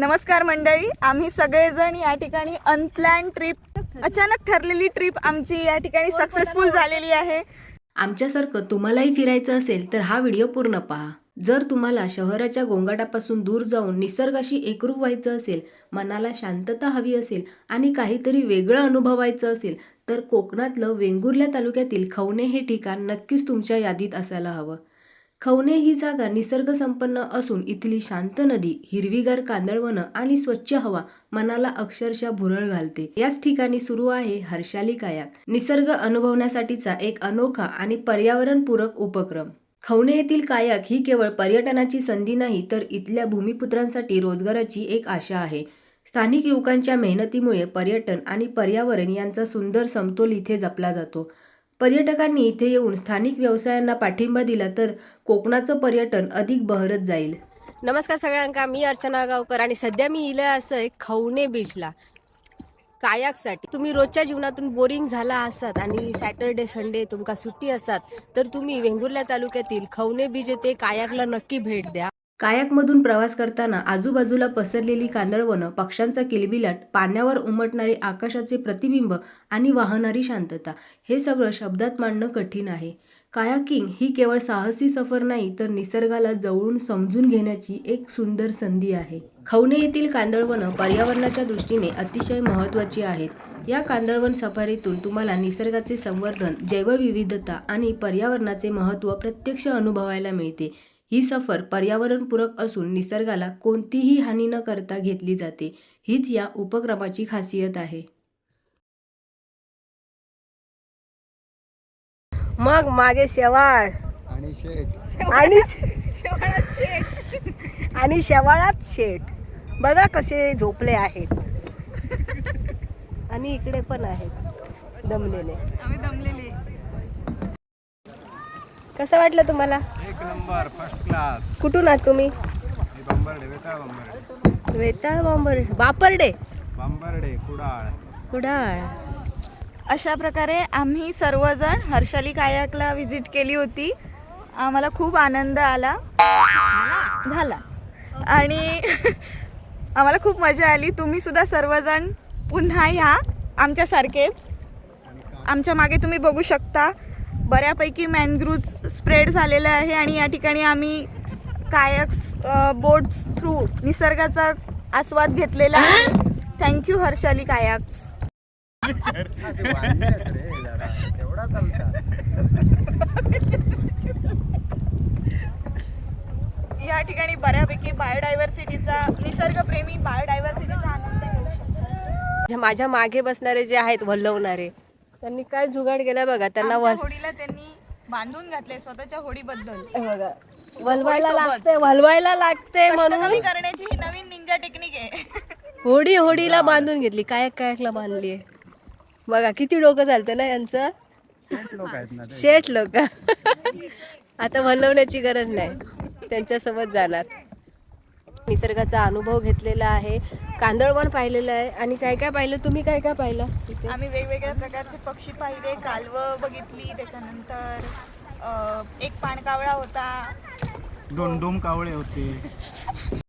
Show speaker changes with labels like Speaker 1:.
Speaker 1: नमस्कार मंडळी आम्ही सगळेजण या ठिकाणी अनप्लॅन ट्रिप अचानक ठरलेली ट्रिप आमची या ठिकाणी सक्सेसफुल झालेली आहे.
Speaker 2: आमच्यासारखं तुम्हालाही फिरायचं असेल तर हा व्हिडिओ पूर्ण पहा. जर तुम्हाला शहराच्या गोंगाटापासून दूर जाऊन निसर्गाशी एकरूप व्हायचं असेल मनाला शांतता हवी असेल आणि काहीतरी वेगळं अनुभवायचं असेल तर कोकणातलं वेंगुर्ल्या तालुक्यातील खवणे हे ठिकाण नक्कीच तुमच्या यादीत असायला हवं. खवणे ही जागा निसर्गसंपन्न असून इथली शांत नदी हिरवीगार कांदळवनं आणि स्वच्छ हवा मनाला अक्षरशः भुरळ घालते. याच ठिकाणी सुरू आहे हर्षाली कायाक. निसर्ग अनुभवण्यासाठीचा एक अनोखा आणि पर्यावरणपूरक उपक्रम. खवणे येथील कायाक ही केवळ पर्यटनाची संधी नाही तर इथल्या भूमिपुत्रांसाठी रोजगाराची एक आशा आहे. स्थानिक युवकांच्या मेहनतीमुळे पर्यटन आणि पर्यावरण यांचा सुंदर समतोल इथे जपला जातो. पर्यटकांनी इथे येऊन स्थानिक व्यवसायांना पाठिंबा दिला तर कोकणाचं पर्यटन अधिक बहरत जाईल.
Speaker 3: नमस्कार सगळ्यांका मी अर्चना गावकर आणि सध्या मी इलं असं खवणे बीचला कायाकसाठी. तुम्ही रोजच्या जीवनातून बोरिंग झाला असतात आणि सॅटर्डे संडे तुमका सुट्टी असतात तर तुम्ही वेंगुर्ला तालुक्यातील खवणे बीच येथे कायाकला नक्की भेट द्या.
Speaker 2: कायाकमधून प्रवास करताना आजूबाजूला पसरलेली कांदळवनं पक्ष्यांचा किलबिलाट पाण्यावर उमटणारे आकाशाचे प्रतिबिंब आणि वाहणारी शांतता हे सगळं शब्दात मांडणं कठीण आहे. कायाकिंग ही केवळ साहसी सफर नाही तर निसर्गाला जवळून समजून घेण्याची एक सुंदर संधी आहे. खवणे येथील कांदळवनं पर्यावरणाच्या दृष्टीने अतिशय महत्त्वाची आहेत. या कांदळवन सफारीतून तुम्हाला निसर्गाचे संवर्धन जैवविविधता आणि पर्यावरणाचे महत्त्व प्रत्यक्ष अनुभवायला मिळते. ही सफर पर्यावरणपूरक असून निसर्गाला कोणतीही हानी न करता घेतली जाते हीच या उपक्रमाची खासियत आहे.
Speaker 3: मग मागे शेवाळ.
Speaker 4: आणि शेट.
Speaker 3: आणि आणि शेवाळात शेट. बघा कसे झोपले आहेत. आणि इकडे पण आहेत दमलेले.
Speaker 1: आम्ही दमलेली.
Speaker 3: कसं वाटलं तुम्हाला?
Speaker 4: एक नंबर फर्स्ट क्लास
Speaker 3: कुठून आहात तुम्ही?
Speaker 4: हे बंबरडे वेताळ बंबरडे.
Speaker 3: वेताळ बांबर बापरडे?
Speaker 4: बंबरडे कुडाळ.
Speaker 3: कुडाळ.
Speaker 1: अशा प्रकारे आम्ही सर्वजण हर्षाली कायाकला व्हिजिट केली होती. आम्हाला खूप आनंद आला. झाला. आणि आम्हाला खूप मजा आली. तुम्ही सुद्धा सर्वजण पुन्हा ह्या आमच्यासारखेच. आमच्या मागे तुम्ही बघू शकता. बऱ्यापैकी मॅनग्रूव्ह स्प्रेड झालेलं आहे आणि या ठिकाणी आम्ही कायक्स बोट्स थ्रू निसर्गाचा आस्वाद घेतलेला आहे. थँक्यू हर्षाली कायाक्स या ठिकाणी बऱ्यापैकी बायोडायव्हर्सिटीचा निसर्गप्रेमी बायोडायव्हर्सिटीचा आनंद घेऊ शकतो.
Speaker 3: जे माझ्या मागे बसणारे जे आहेत वल्लवणारे त्यांनी काय जुगाड केला बघा त्यांना
Speaker 1: आमच्या
Speaker 3: वल
Speaker 1: होडीला त्यांनी बांधून घातले स्वतःच्या होडीबद्दल.
Speaker 3: हे बघा वलवायला
Speaker 1: होडीसोबत.
Speaker 3: लागते वलवायला लागते म्हणून
Speaker 1: कमी करण्याची ही नवीन निंजा टेक्निक आहे.
Speaker 3: होडी होडीला बांधून घेतली. कायक कायकला बांधली बघा किती डोकं चालतं ना यांचं?
Speaker 4: शेट लोक आहेत ना ते.
Speaker 3: शेठ लोक. आता वलवण्याची गरज नाही. त्यांच्यासोबत जाणार. निसर्गाचा अनुभव घेतलेला आहे. कांदळवन पाहिलेलं आहे. आणि काय काय पाहिलं? तुम्ही काय काय पाहिलं तिथे
Speaker 1: आम्ही वेगवेगळ्या प्रकारचे पक्षी पाहिले. कालवं बघितली. त्याच्यानंतर अं, एक पाणकावळा होता.
Speaker 4: दोन डोम कावळे होते.